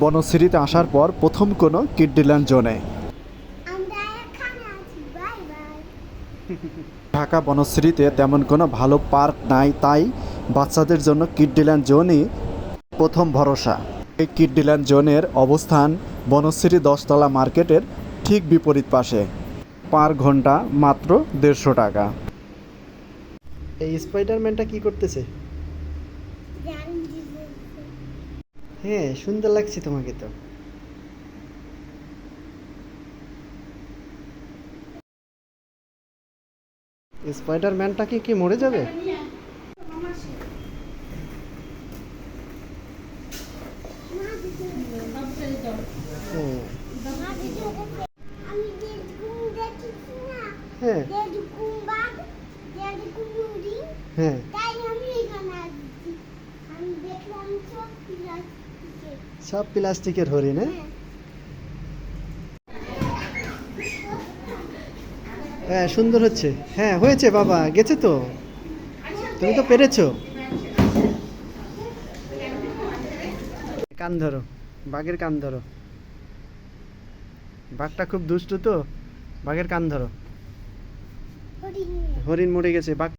বনশ্রীতে আসার পর প্রথম কোনো কিডডিল্যান্ড জোনে আমরা এখানে আছি বাই বাই। ঢাকা বনশ্রীতে তেমন কোনো ভালো পার্ক নাই তাই বাচ্চাদের জন্য কিডডিল্যান্ড জোনই প্রথম ভরসা। এই কিডডিল্যান্ড জোনের অবস্থান বনশ্রী দশতলা মার্কেটের ঠিক বিপরীত পাশে। পার ঘণ্টা মাত্র দেড়শো টাকা। এই স্পাইডারম্যানটা কি করতেছে? হ্যাঁ সুন্দর লাগছে তোমাকে তো। স্পাইডারম্যানটা কি কি মরে যাবে? হ্যাঁ। হ্যাঁ। সব প্লাস্টিকের হরিণ হ্যাঁ? হ্যাঁ সুন্দর হচ্ছে। হ্যাঁ হয়েছে বাবা গেছে তো? তুমি তো পেরেছ। কান ধরো বাঘের কান ধরো। বাঘটা খুব দুষ্টু তো বাঘের কান ধরো। হরিণ। মরে গেছে বাঘ